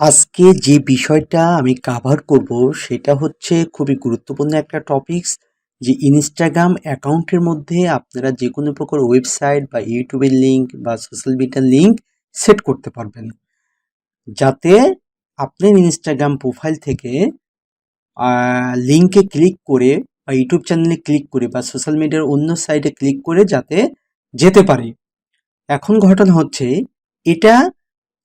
আজকে যে বিষয়টা আমি কাভার করব সেটা হচ্ছে খুবই গুরুত্বপূর্ণ একটা টপিকস যে ইনস্টাগ্রাম অ্যাকাউন্টের মধ্যে আপনারা যে কোনো প্রকার ওয়েবসাইট বা ইউটিউবের লিঙ্ক বা সোশ্যাল মিডিয়ার লিঙ্ক সেট করতে পারবেন। যাতে আপনার ইনস্টাগ্রাম প্রোফাইল থেকে লিঙ্কে ক্লিক করে বা ইউটিউব চ্যানেলে ক্লিক করে বা সোশ্যাল মিডিয়ার অন্য সাইটে ক্লিক করে যাতে যেতে পারে। এখন ঘটনা হচ্ছে, এটা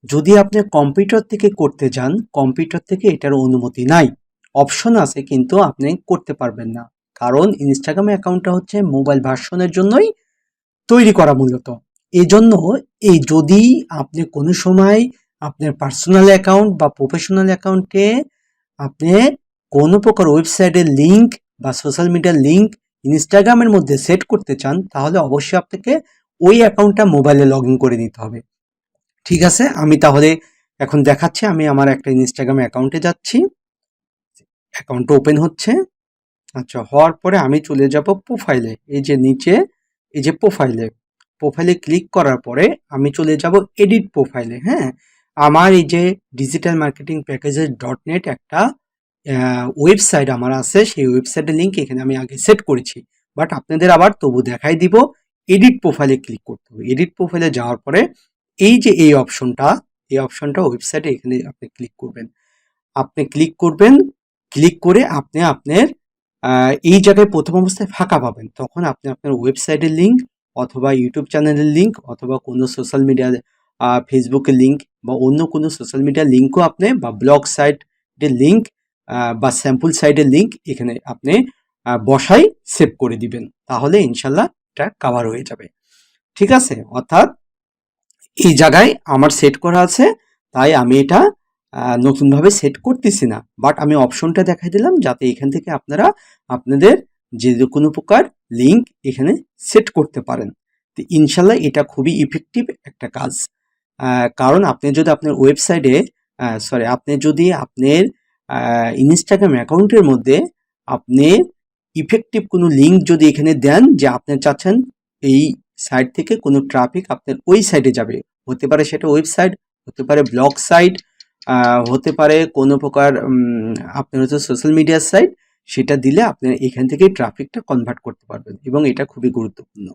যদি আপনি কম্পিউটার থেকে করতে যান কম্পিউটার থেকে এটার অনুমতি নাই। অপশন আছে, কিন্তু আপনি করতে পারবেন না। কারণ ইনস্টাগ্রাম অ্যাকাউন্টটা হচ্ছে মোবাইল ভার্সনের জন্যই তৈরি করা মূলত। এই জন্য এই যদি আপনি কোনো সময় আপনার পার্সোনাল অ্যাকাউন্ট বা প্রফেশনাল অ্যাকাউন্টে আপনি কোনো প্রকার ওয়েবসাইটের লিঙ্ক বা সোশ্যাল মিডিয়ার লিঙ্ক ইনস্টাগ্রামের মধ্যে সেট করতে চান, তাহলে অবশ্যই আপনাকে ওই অ্যাকাউন্টটা মোবাইলে লগ করে নিতে হবে। ঠিক আছে? আমি তাহলে এখন দেখাচ্ছি, আমি আমার একটা ইনস্টাগ্রাম অ্যাকাউন্টে যাচ্ছি। অ্যাকাউন্টটা ওপেন হচ্ছে। আচ্ছা হওয়ার পরে আমি চলে যাব প্রোফাইলে এই যে নিচে, এই যে প্রোফাইলে প্রোফাইলে ক্লিক করার পরে আমি চলে যাব এডিট প্রোফাইলে হ্যাঁ? আমার এই যে ডিজিটাল মার্কেটিং প্যাকেজের ডট নেট একটা ওয়েবসাইট আমার আছে। সেই ওয়েবসাইটের লিঙ্ক এখানে আমি আগে সেট করেছি। বাট আপনাদের আবার তবু দেখাই দিব। এডিট প্রোফাইলে ক্লিক করতে হবে। এডিট প্রোফাইলে যাওয়ার পরে এই যে এই অপশনটা এই অপশনটা ওয়েবসাইটে এখানে আপনি ক্লিক করবেন। আপনি ক্লিক করবেন ক্লিক করে আপনি আপনার এই জায়গায় প্রথম অবস্থায় ফাঁকা পাবেন। তখন আপনি আপনার ওয়েবসাইটের লিঙ্ক অথবা ইউটিউব চ্যানেলের লিঙ্ক অথবা কোনো সোশ্যাল মিডিয়া ফেসবুকের লিঙ্ক বা অন্য কোনো সোশ্যাল মিডিয়ার লিঙ্কও আপনি বা ব্লগ সাইটের লিঙ্ক বা স্যাম্পল সাইটের লিঙ্ক এখানে আপনি বসাই সেভ করে দিবেন। তাহলে ইনশাল্লাহ এটা কাভার হয়ে যাবে। ঠিক আছে? অর্থাৎ এই জায়গায় আমার সেট করা আছে, তাই আমি এটা নতুনভাবে সেট করতেছি না। বাট আমি অপশনটা দেখাই দিলাম যাতে এখান থেকে আপনারা আপনাদের যে কোনো প্রকার লিঙ্ক এখানে সেট করতে পারেন। তো ইনশাল্লাহ এটা খুবই ইফেক্টিভ একটা কাজ। কারণ আপনি যদি আপনার ওয়েবসাইটে সরি আপনি যদি আপনার ইনস্টাগ্রাম অ্যাকাউন্টের মধ্যে আপনি ইফেক্টিভ কোনো লিঙ্ক যদি এখানে দেন যে আপনি চাচ্ছেন এই সাইট থেকে কোনো ট্রাফিক আপনার ওই সাইটে যাবে। হতে পারে সেটা ওয়েবসাইট হতে পারে ব্লগ সাইট হতে পারে কোনো প্রকার আপনার হচ্ছে সোশ্যাল মিডিয়ার সাইট সেটা দিলে আপনি এখান থেকে ট্রাফিকটা কনভার্ট করতে পারবেন এবং এটা খুবই গুরুত্বপূর্ণ।